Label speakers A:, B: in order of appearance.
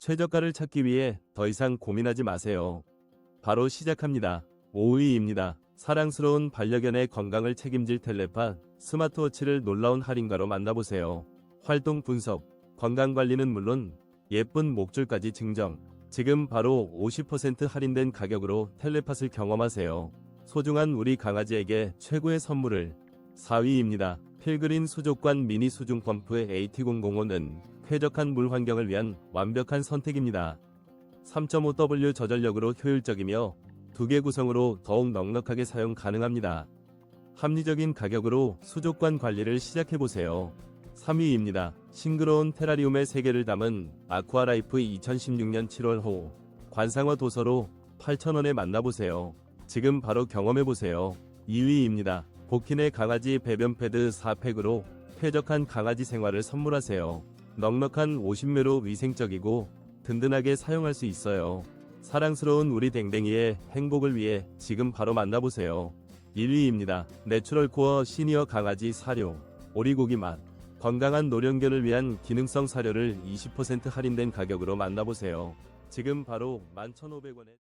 A: 최저가를 찾기 위해 더 이상 고민하지 마세요. 바로 시작합니다. 5위입니다. 사랑스러운 반려견의 건강을 책임질 텔레파 스마트워치를 놀라운 할인가로 만나보세요. 활동 분석, 건강관리는 물론 예쁜 목줄까지 증정. 지금 바로 50% 할인된 가격으로 텔레팟을 경험하세요. 소중한 우리 강아지에게 최고의 선물을 4위입니다. 필그린 수족관 미니 수중 펌프의 AT005는 쾌적한 물 환경을 위한 완벽한 선택입니다. 3.5W 저전력으로 효율적이며 두 개 구성으로 더욱 넉넉하게 사용 가능합니다. 합리적인 가격으로 수족관 관리를 시작해보세요. 3위입니다. 싱그러운 테라리움의 세계를 담은 아쿠아라이프 2016년 7월 호 관상어 도서로 8,000원에 만나보세요. 지금 바로 경험해보세요. 2위입니다. 보킨의 강아지 배변 패드 4팩으로 쾌적한 강아지 생활을 선물하세요. 넉넉한 50매로 위생적이고 든든하게 사용할 수 있어요. 사랑스러운 우리 댕댕이의 행복을 위해 지금 바로 만나보세요. 1위입니다. 내추럴 코어 시니어 강아지 사료, 오리고기 맛. 건강한 노령견을 위한 기능성 사료를 20% 할인된 가격으로 만나보세요. 지금 바로 11,500원에